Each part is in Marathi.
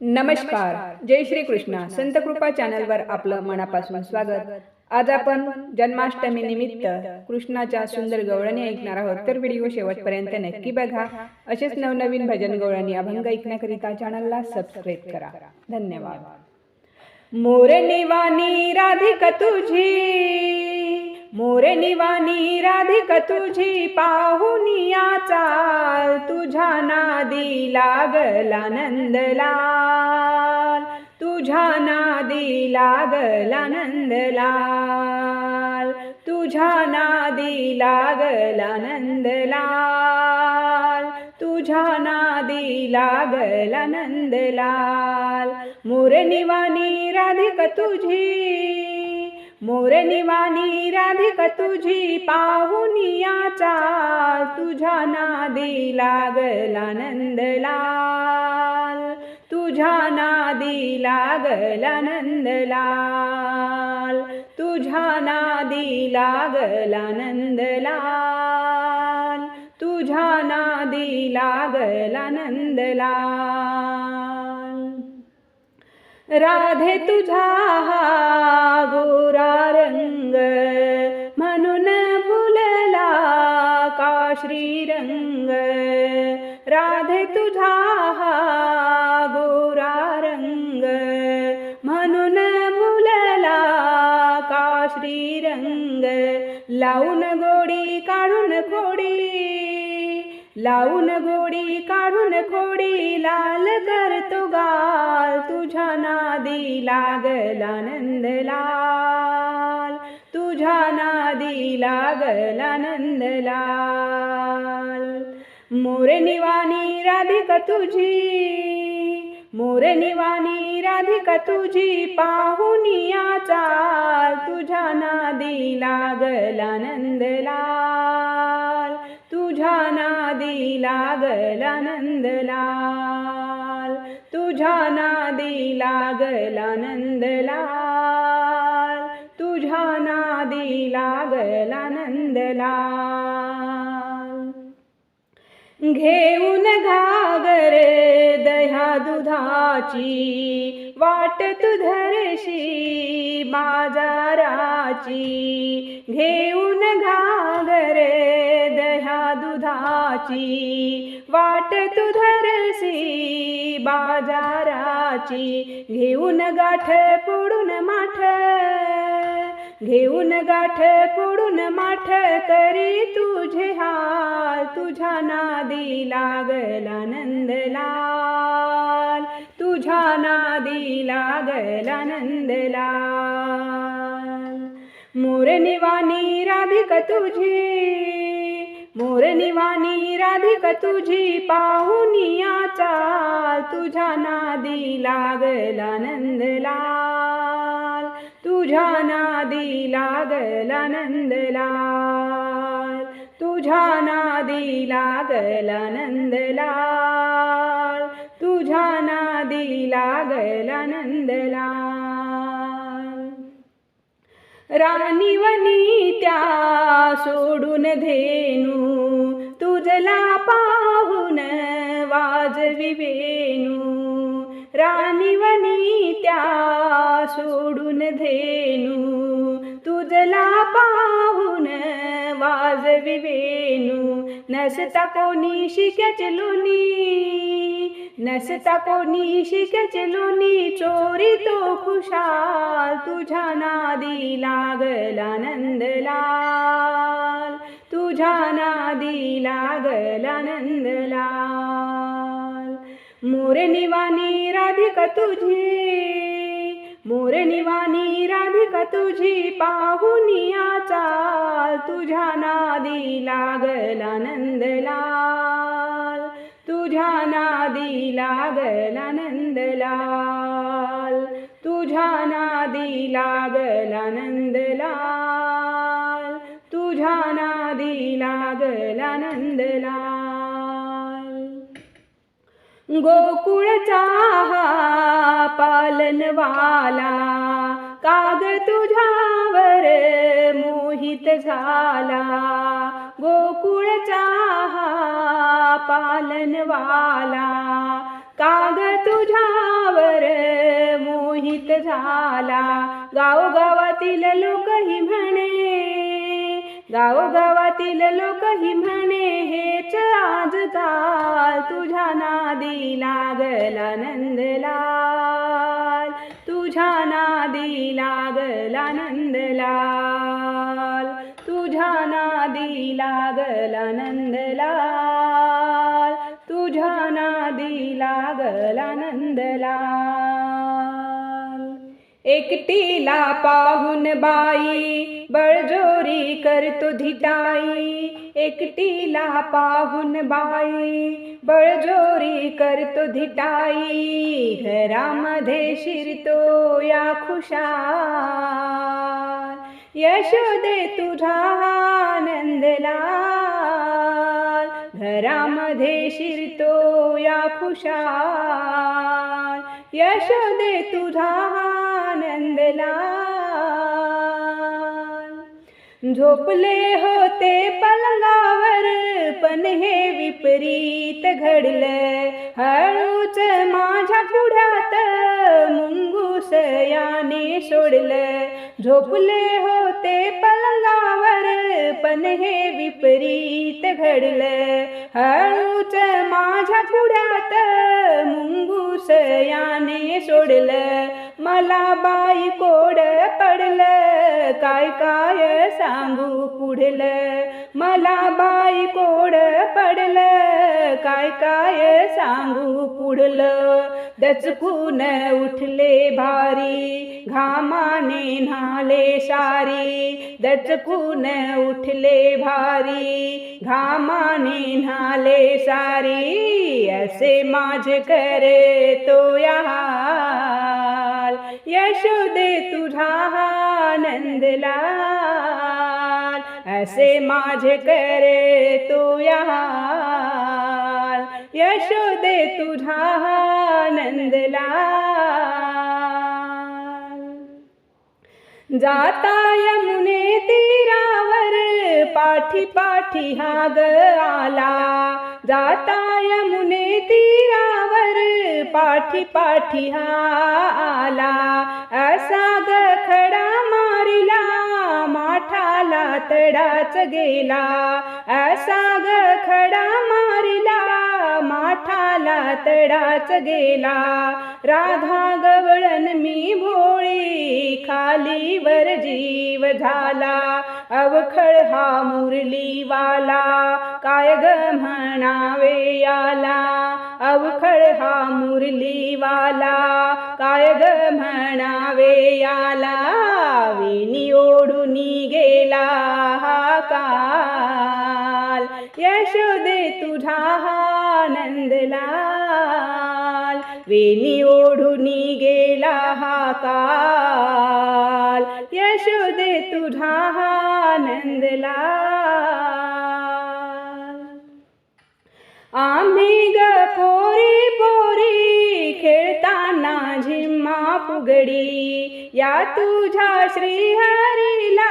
नमस्कार. जय श्री कृष्णा. संत कृपा चॅनलवर आपलं मनापासून स्वागत. आज आपण जन्माष्टमी निमित्त कृष्णाच्या सुंदर गवळणी ऐकणार आहोत. तर व्हिडिओ शेवटपर्यंत नक्की बघा. असेच नवनवीन भजन गवळणी अभंग ऐकण्याकरिता चॅनलला सबस्क्राईब करा. धन्यवाद. मोर निवानी राधिक तुझी. मोर निवानी राधिक तुझी पाहुनिया चाल. तुझ्या नादी लागला नंदलाल. तुझ्या नादी लागला नंदलाल. तुझ्या नादी लागला नंदलाल. तुझ्या नादी लागला नंदलाल. मोर निवानी राधिक तुझी मोर निवानी राधिक तुझी पाहुनिया चाल. तुझ्या नादी लागला नंदलाल तुझ्या नादी लागला नंदलाल तुझ्या नादी लागला नंदलाल तुझ्या नादी लागला नंदलाल राधे तुझा हा गोरा रंग म्हणून फुलला का श्रीरंग राधे तुझा हा गोरा रंग म्हणून फुलला का श्रीरंग लावून गोडी काढून गोडी लावून गोडी काढून खोडी लाल करतो गाल. तुझ्या नादी लागला नंदलाल तुझ्या नादी लागला नंदलाल मोर निवानी राधिक तुझी. मोर निवानी राधिक तुझी. पाहुनिया चाल. तुझ्या नादी लागला नंदलाल नादी लागला नंदलाल तुझ्या नादी लागला नंदलाल तुझ्या नादी लागला नंदलाल घेऊन घागर दह्या दुधाची. वाट तू धरशी बाजाराची. घेऊन घागर दह्या दुधाची. वाट तू धरशी बाजाराची. घेऊन गाठ फोडून माठ. घेऊन गाठ फोडून माठ करी तुझे हाल. तुझ्या नादी लागला नंदलाल तुझ्या नादी लागला नंदलाल मोरनिवानी राधिक तुझी मोरनिवानी राधिक तुझी पाहुनिया चाल. तुझ्या नादी लागला नंदलाल तुझ्या नादी लागला नंदलाल तुझ्या नादी लागला नंदलाल तुझ्या नादी लागला नंदलाल राणीवनी त्या सोडून धेनू तुझला पाहून वाजवी वेणू। राणीवनी त्या सोडून धेनू. तुझला पाहून वाजवी वेणू. नसता कोणी शिक्याचे लोणी नसता कोणी शिक्याचे लोणी चोरी तो खुशाल तुझ्या नादी लागला नंदलाल. तुझ्या नादी लागला नंदलाल. मोर निवानी राधिक तुझी मोर निवानी राधिक तुझी पाहुनिया चाल तुझ्या नादी लागला नंदलाल तुझ्या नादी लागला नंदलाल तुझ्या नादी लागला नंदलाल तुझ्या नादी लागला नंदलाल गोकुळचा हा पालनवाला. काग तुझ्यावर मोहित झाला. गोकुळचा हा पालनवाला. काग तुझ्यावर मोहित झाला. गावगावातील लोकही म्हणे गावगावातील लोकही म्हणे हेच आजकाल तुझ्या नादी लागला नंदलाल. तुझ्या नादी लागला नंदलाल. तुझ्या नादी लागला नंदलाल. तुझ्या नादी लागला नंदलाल. एकटीला पाहून बाई बळजोरी करतो धिटाई एकटीला पाहून बाई बळजोरी करतो धिटाई घरामध्ये शिरतो या खुशाल. यशोदे तुझा आनंदलाल घरामध्ये शिरतो या खुशाल. यशोदे तुझा आनंदलाल झोपले होते पलंगावर पण हे विपरीत घडलं हळूच माझ्या पुढ्यात मुंगूस याने सोडलं झोपले होते पलंगावर पण हे विपरीत घडलं हळूच माझ्या पुढ्यात मुंगूस याने सोडलं मला बाई कोड पडलं. काय काय सांगू पुढलं. मला बाई कोड पडलं. काय काय सांगू पुढलं. दचकून उठले भारी. घामाने न्हाले सारी. दचकून उठले भारी. घामाने न्हाले सारी. असे माझे करे तो या. हाल यशोदे तुझा नंदलाल असे माझे करे तो या यशोदे तुझा नंदलाल. जाता यमुने तीरावर पाठी पाठी हा ग आला. जाता यमुने तीरावर पाठी पाठी हा आला. असा ग खडा मारिला माठाला तडाच गेला. असा ग खडा मारिला माठाला तडाच गेला. राधा गवळण मी भोळी खालीवर जीव झाला. अवखळ हा मुरलीवाला. काय ग म्हणावे याला? अवखळ हा मुरलीवाला. काय ग म्हणावे याला? विनी ओढून गेला हा काल. यशोदे तुझा हा नंदलाल. वेणी ओढून गेला हा काल. यशोदे तुझा हा नंदलाल. आम्ही ग पोरी पोरी खेळताना झिम्मा फुगडी. या तुझ्या श्रीहरीला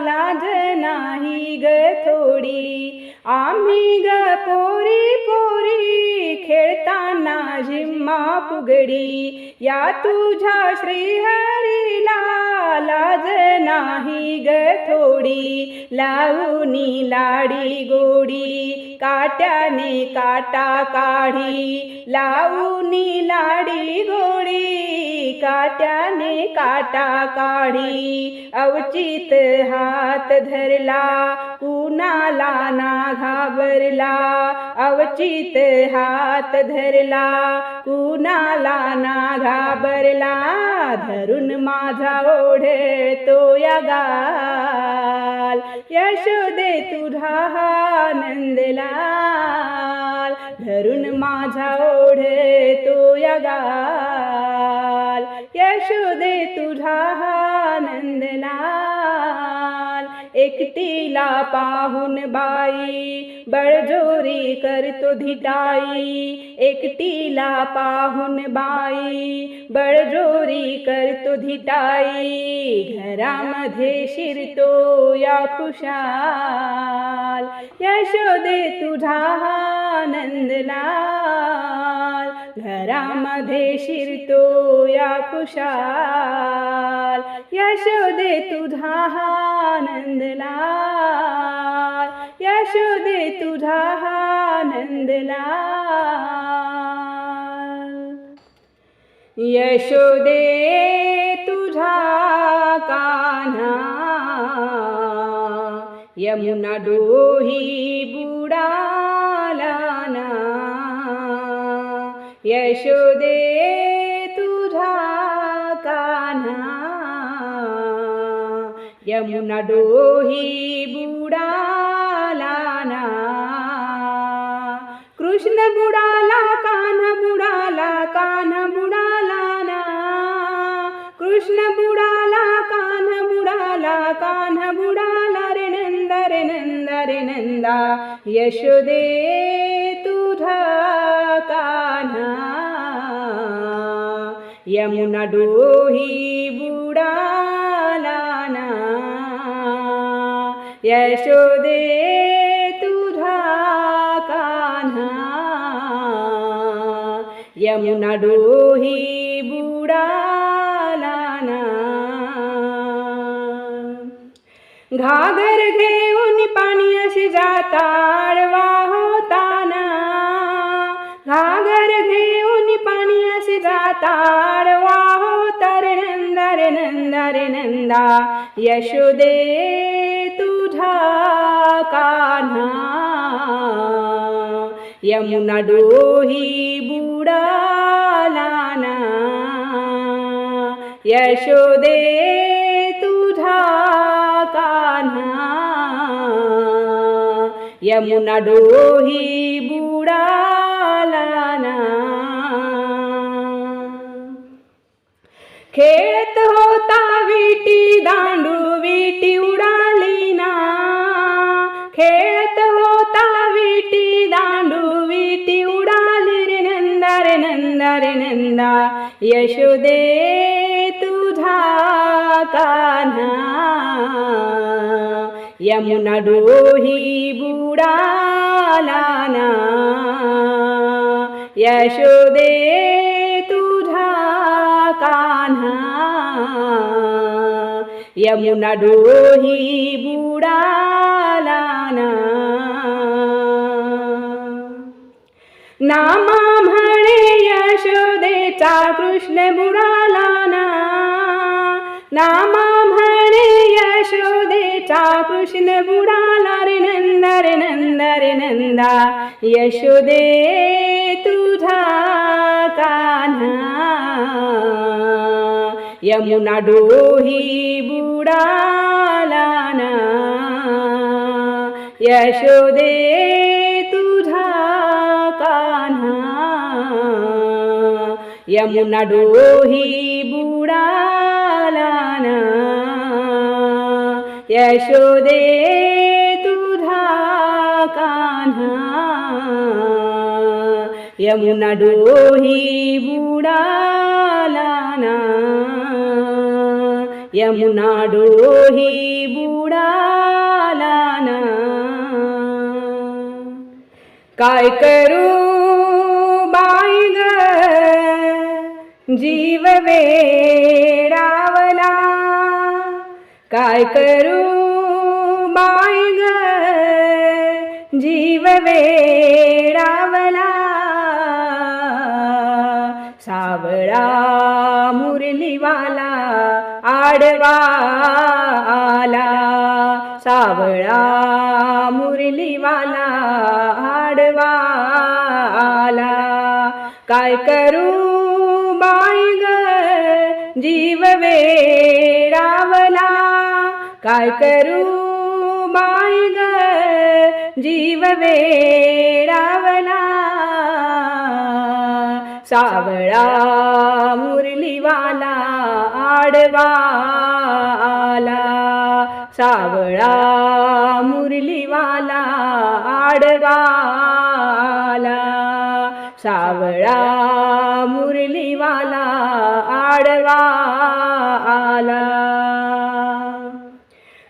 लाज नाही ग थोडी. आम्ही ग पोरी पोरी खेळताना झिम्मा फुगडी. या तुझ्या श्रीहरीला लाज नाही ग थोडी. लावणी लाडी गोडी. काट्याने काटा काढी. लावणी लाडी गोडी. काट्याने काटा काढी अवचित हात धरला कुणाला ना घाबरला अवचित हात धरला कुणाला ना घाबरला धरून माझा ओढे तो या गाल यशोदे तुझा हा नंदलाल. धरून माझा ओढे तो या गाल. यशोदे तुझा हा एकटीला पाहून बाई बळजोरी करतो धिटाई एकटीला पाहून बाई बळजोरी करतो धिटाई घरामध्ये शिरतो या खुशाल. यशोदे तुझा हा नंदलाल घरामध्ये शिरतो या खुशाल. यशोदे तुझा आनंदलाल यशोदे तुझा आनंदलाल यशोदे तुझा कान्हा. यमुना डोही बुडा. यशोदे तुझा कान्हा। यमुना डोही बुडाला ना। कृष्ण बुडाला कान बुडाला कान बुडाला ना। कृष्ण बुडाला कान बुडाला कान बुडाला रे नंद रे नंद रे नंदा। यशोदे कान्हा यमुना डोही बुडाला ना यशोदे तुझा कान्हा यमुना डोही बुडाला ना घागर घेऊन पाणी अशी जाता अशी जाता आडवा होता रे नंदा रे नंदा रे नंदा यशोदे तुझा कान्हा। यमुना डोही बुडाला ना यशोदे तुझा कान्हा। यमुना डोही बुडाला खेळत होता विटी दांडू विटी उडाली ना. खेळत होता विटी दांडू विटी उडाली रे नंदा रे नंदा रे नंदा. यशोदे तुझा कान्हा. यमुना डोही बुडाला ना. यशोदे कान्हा यमुना डोही बुडाला ना नामा म्हणे यशोदेचा कृष्ण बुडाला ना नामा म्हणे यशोदेचा कृष्ण बुडाला रे नंदा रे नंदा। रे नंदा यशोदे तुझा कान्हा। यमुना डोही बुडाला ना यशोदे तुझा कान्हा। यमुना डोही बुडाला ना यशोदे तुधा कान्हा यमुना डोही बुडाला ना यमुना डोही बुडाला ना काय करू बाई ग? जीव वेडावला। काय करू माय ग? जीव वेडावला सावळा मुरलीवाला आडवा आला. सावळा मुरलीवाला आडवा आला. काय करू जीव वेडावला काय करू माय ग जीव वेडावला सावळा मुरलीवाला आडवा आला सावळा मुरलीवाला आडवा आला सावळा मुरलीवाला आडवा आला.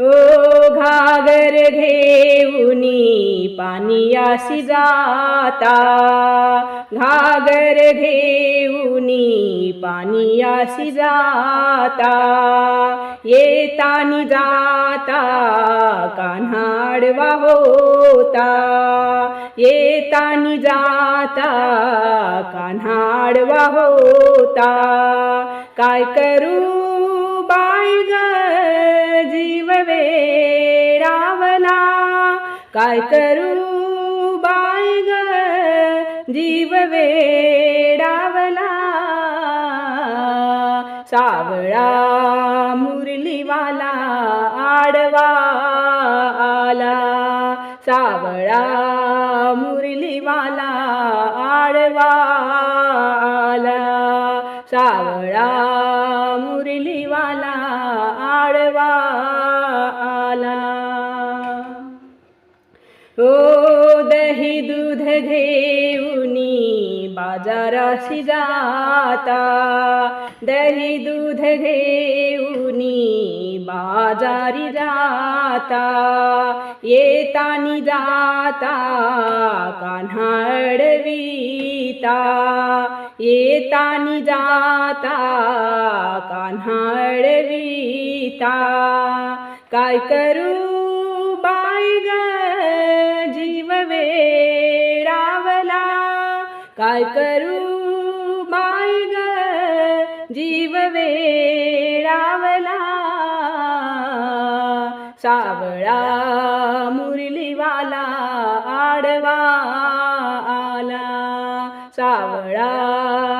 ओ घेऊनी पानियासी जाता. घागर घेऊनी पानियासी जाता. येतानी जाता कान्हाडवा होता. येतानी जाता कान्हाडवा होता. काय करू बाय ग जीव रावला काय करू बाय ग? जीव वेडावला सावळा मुरलीवाला आडवा आला. सावळा मुरलीवाला आडवा आला. सावळा बाजाराशी जाता दही दूध घेऊनी बाजारी जाता येतानी जाता कान्हाडवीता येतानी जाता कान्हाडवीता काय करू काय करू माय ग? जीव वेळावला सावळा मुरलीवाला आडवा आला. सावळा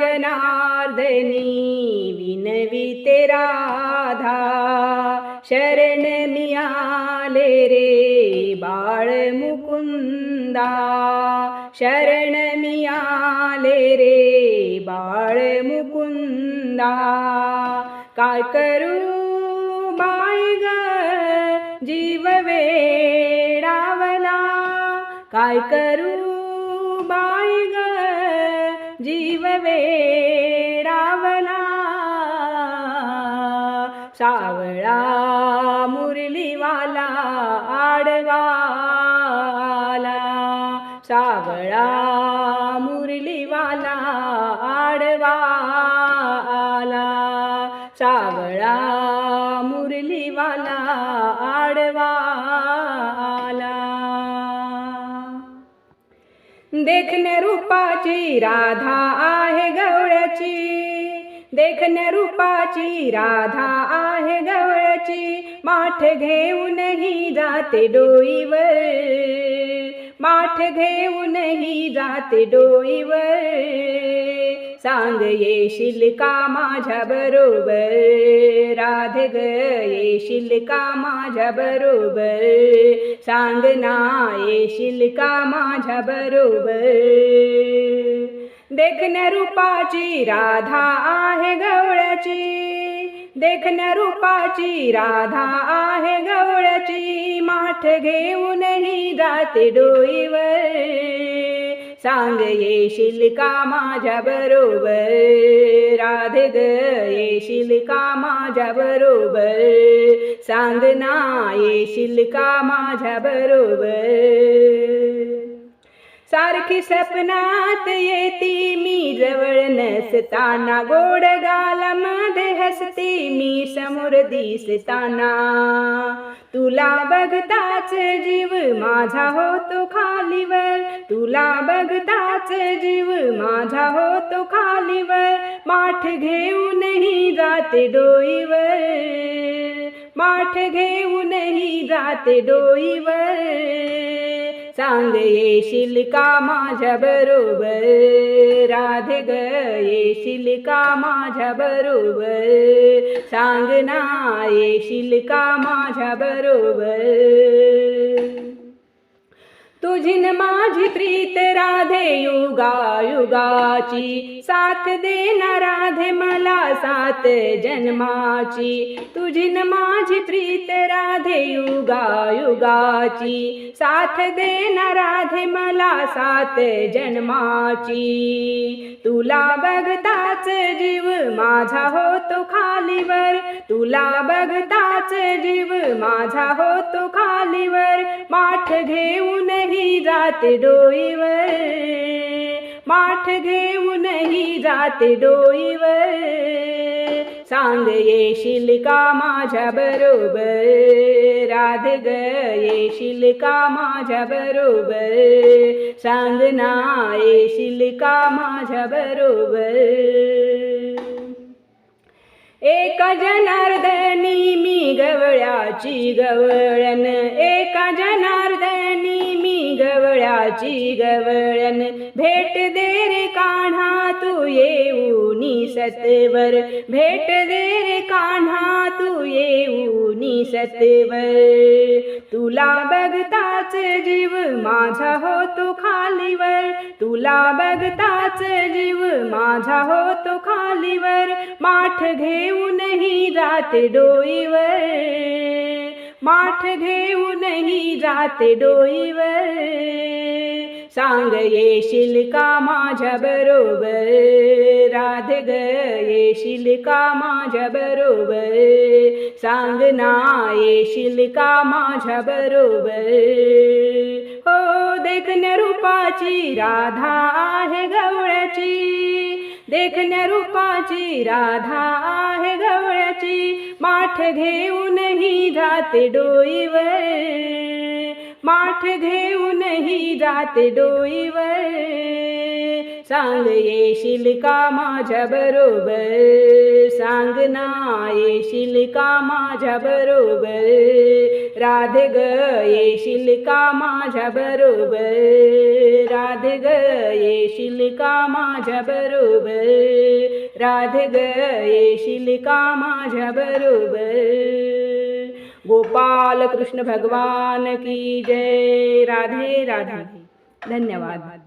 जनार्दनी विनविते राधा शरण मियाले रे बाळ मुकुंदा शरण मियाले रे बाळ मुकुंदा काय करू बाय ग जीव वेडावला काय करू बाय ग जीव देखणे रूपाची राधा आहे गवळ्याची. देखण्या रूपाची राधा आहे गवळची माठ घेऊनही जाते डोईवर. माठ घेऊनही जाते डोईवर. सांग येशील का माझ्या बरोबर? राधे ग येशील का माझ्या बरोबर? सांग ना येशील का माझ्या बरोबर? देखण्या रूपाची राधा आहे गवळ्याची. देखण्या रूपाची राधा आहे गवळ्याची. माठ घेऊनही जाते डोईवर. सांग येशील का माझ्या बरोबर? राधे ग येशील का माझ्या बरोबर? सांग ना येशील का माझ्या बरोबर? सारखी सपनात येती मी जवळ नसताना. गोड गालामध्ये हसते मी समोर दिसताना. तुला बघताच जीव माझा होतो खालीवर. तुला बघताच जीव माझा होतो खालीवर. माठ घेऊनही जाते डोईवर. माठ घेऊनही जाते डोईवर. सांग येशील का माझ्या बरोबर? राधे ग येशील का माझ्या बरोबर? सांग ना येशील का माझ्या बरोबर? तुझी न माझी प्रीत राधे युगा युगाची साथ देना राधे मला सात जन्माची. तुझी माझी प्रीत राधे युगा युगाची साथ देना राधे मला सात जन्माची. तुला बघताच जीव माझा होतो खालीवर तुला बघताच जीव माझा होतो खालीवर. माठ घेऊनही जाते डोईवर. माठ घेऊनही जाते डोईवर. सांग येशील का माझ्या बरोबर? राध ग येशील का माझ्या बरोबर? सांग ना येशील का माझ्या बरोबर? एका जनार्दनी मी गवळ्याची गवळण. एका जनार्दनी मी गवळ्याची गवळण. भेट दे रे कान्हा तू येऊनी सत्वर. भेट दे रे कान्हा तू येऊनी सत्वर. तुला बघताच जीव माझा होत. खालीवर. तुला बघताच जीव माझा होतो खालीवर. माठ घेऊनही जाते डोईवर. माठ घेऊनही जाते डोईवर. सांग येशील का माझ्या बरोबर. राधे ग येशील का माझ्या बरोबर. सांग ना येशील का माझ्या बरोबर. देखण्या रूपाची राधा आहे गवळ्याची. देखण्या रूपाची राधा आहे गवळ्याची. माठ घेऊनही जाते डोईवर. माठ घेऊनही जाते डोईवर. सांग येशील का माझ्या बरोबर? सांग ना येशील का माझ्या बरोबर? राधे ग येशील का माझ्या बरोबर? राधे ग येशील का माझ्या बरोबर? राधे ग येशील का माझ्या बरोबर? गोपाल कृष्ण भगवान की जय। राधे राधे। धन्यवाद।